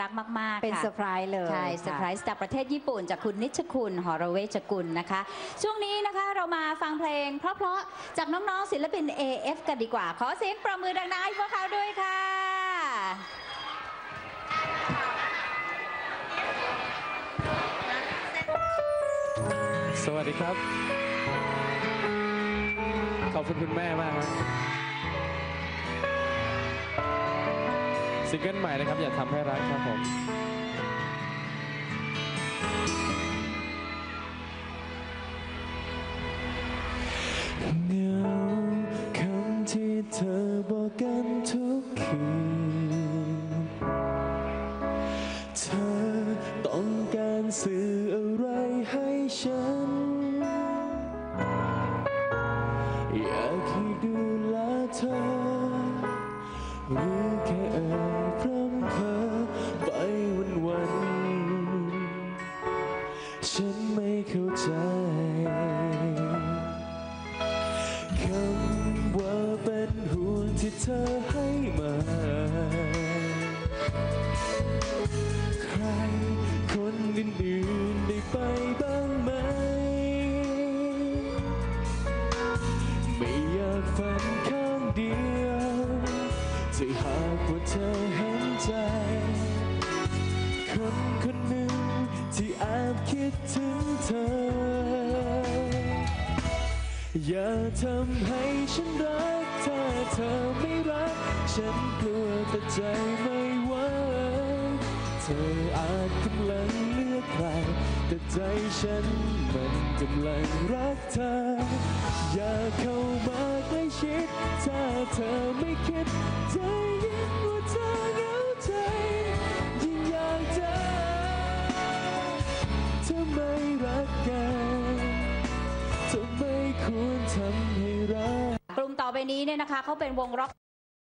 รักมากๆเป็นค่ะเซอร์ไพรส์เลยใช่เซอร์ไพรส์จากประเทศญี่ปุ่น จากคุณนิชคุณหอระเวชกุลนะคะ ช่วงนี้นะคะเรามาฟังเพลง เพราะๆจากน้องๆศิลปิน AF กันดีกว่า ขอเสียงประมือดังๆให้พวกเขาด้วยค่ะสวัสดีครับ ขอบคุณคุณแม่มากครับ ซิงเกิลใหม่นะครับ อย่าทำให้รักครับผมเงาคำที่เธอบอกกันทุกคืนเธอต้องการสื่ออะไรให้ฉัน อยากให้ดูแลเธอหรือ ฉันไม่เข้าใจคำว่าเป็นห่วงที่เธอให้มา ใครคนอื่นๆได้ไปบ้างไหม ไม่อยากฝันข้างเดียวจะหากว่าเธอเห็นใจ คนคนหนึ่ง ดถึงเธอ อย่าทำให้ฉันรักถ้าเธอไม่รัก ฉันกลัวแต่ใจไม่ไหวเธออาจกำลังเลือกใคร แต่ใจฉันมันกำลังรักเธอ อย่าเข้ามาใกล้ชิด ถ้าเธอไม่คิดจะ เธอไม่รักกันเธอไม่ควรทำให้รัก กลุ่มต่อไปนี้เนี่ยนะคะเขาเป็นวงร็อก